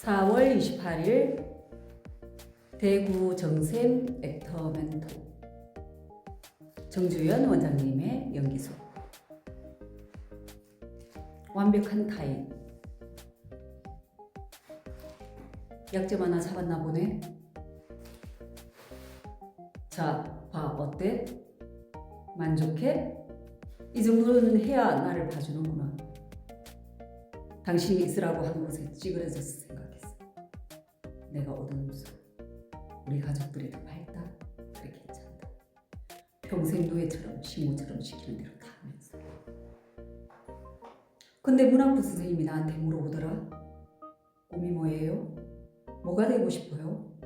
4월 28일 대구 정샘 액터 멘토 정주연 원장님의 연기소 완벽한 타인 약점 하나 잡았나 보네 자, 봐 어때? 만족해? 이 정도는 해야 나를 봐주는구나 당신이 있으라고 한 곳에 찌그러져서 생각했어. 내가 얻은 수, 우리 가족들이 더 밝다. 그렇게 괜찮다. 평생 노예처럼 식모처럼 시키는 대로 다 하면서. 근데 문학부 선생님이 나한테 물어보더라. 꿈이 뭐예요? 뭐가 되고 싶어요?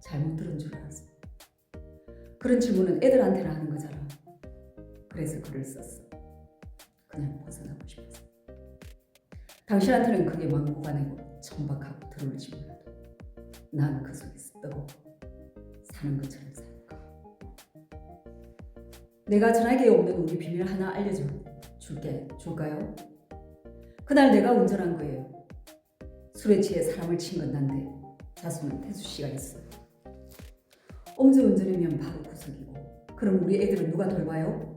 잘못 들은 줄 알았어. 그런 질문은 애들한테나 하는 거잖아. 그래서 글을 썼어. 그냥 벗어나고 싶어서. 당신한테는 그게 망고가 아니고 천박하고 들어올지 몰라도 난그 속에서 뜨고 사는 것처럼 살까 내가 전화기에 없는 우리 비밀 하나 알려줘. 줄게. 줄까요? 그날 내가 운전한 거예요. 술에 취해 사람을 친 건 난데 자수는 태수 씨가 있어요. 엄주 운전이면 바로 구석이고. 그럼 우리 애들은 누가 돌봐요?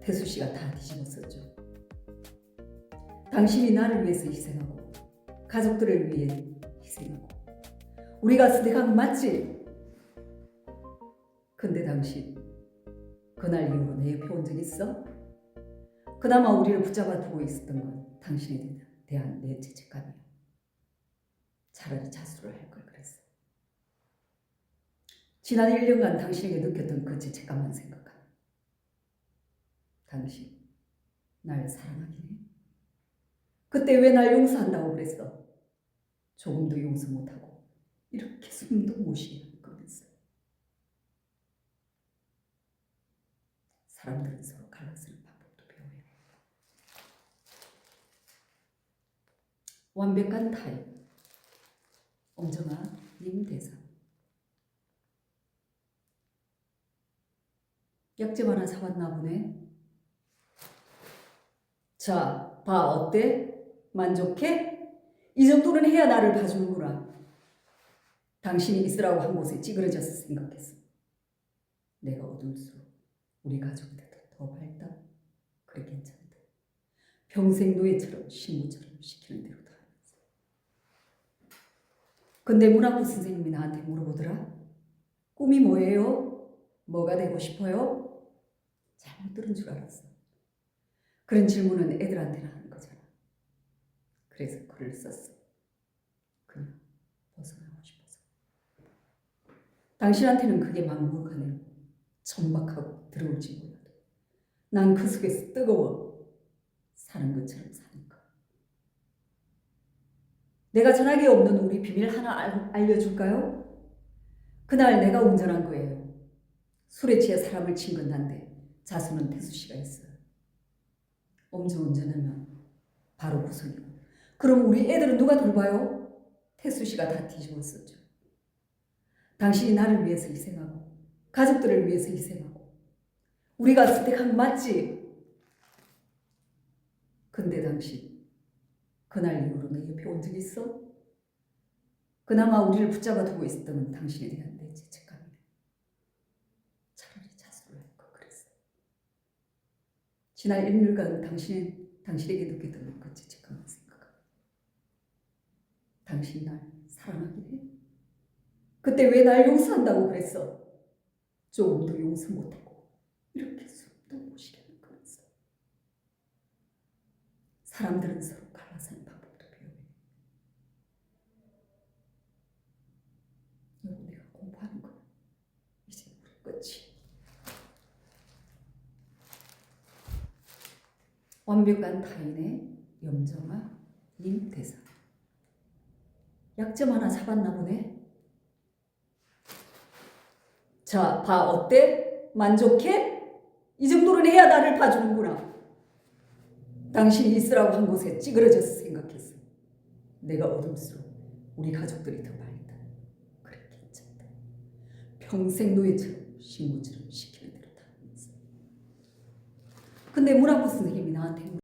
태수 씨가 다 뒤집었었죠. 당신이 나를 위해서 희생하고 가족들을 위해 희생하고 우리가 선택한 거 맞지? 근데 당신 그날 이후로 내 옆에 온 적 있어? 그나마 우리를 붙잡아 두고 있었던 건 당신에 대한 내 죄책감이야. 차라리 자수를 할 걸 그랬어. 지난 1년간 당신에게 느꼈던 그 죄책감만 생각하면 당신 날 사랑하긴 해? 그때 왜 날 용서한다고 그랬어? 조금도 용서 못하고 이렇게 숨도 못 쉬게 할 거면서 사람들은 서로 갈라쓰는 방법도 배워야 해. 완벽한 타입 엄정아 님 대사 약점 하나 사왔나 보네 자, 봐 어때? 만족해? 이 정도는 해야 나를 봐주는구나. 당신이 있으라고 한 곳에 찌그러져서 생각했어. 내가 어둠수록 우리 가족들도 더 밝다. 그래 괜찮다. 평생 노예처럼 식모처럼 시키는 대로 다 하면서. 근데 문학부 선생님이 나한테 물어보더라. 꿈이 뭐예요? 뭐가 되고 싶어요? 잘못 들은 줄 알았어. 그런 질문은 애들한테나 하는 거잖아. 그래서 글을 썼어. 그냥 벗어나고 싶어서. 당신한테는 그게 막무가내로 천박하고 들어올지 몰라도 난 그 속에서 뜨거워 사는 것처럼 사니까. 내가 전화기에 없는 우리 비밀 하나 알, 알려줄까요? 그날 내가 운전한 거예요. 술에 취해 사람을 친 건 난데 자수는 태수 씨가 있어요. 엄주 운전하면 바로 구석이고 그럼 우리 애들은 누가 돌봐요? 태수 씨가 다 뒤집었었죠. 당신이 나를 위해서 희생하고 가족들을 위해서 희생하고 우리가 선택한 거 맞지? 근데 당신 그날 이후로 내 옆에 온 적 있어? 그나마 우리를 붙잡아 두고 있었던 건 당신에 대한 내 죄책감이네. 차라리 자수를 할걸 그랬어. 지난 1년간 당신, 당신에게 느꼈던 그 죄책감을 생각하고 당신 날 사랑하긴 해? 그때 왜 날 용서한다고 그랬어? 조금도 용서 못하고 이렇게 숨도 못 쉬게 할 거였어. 사람들은 서로 갈라서는 방법도 해. 여보 내가 공부하는 거야. 이제 우리 끝이. 완벽한 타인의 염정아 님 대사 약점 하나 잡았나 보네 자, 봐 어때? 만족해? 이 정도는 해야 나를 봐주는구나. 당신이 있으라고 한 곳에 찌그러져서 생각했어. 내가 어둠수록 우리 가족들이 더 밝다 그래 괜찮다 평생 노예처럼 식모처럼 시키는 대로 다 근데 문학부 선생님이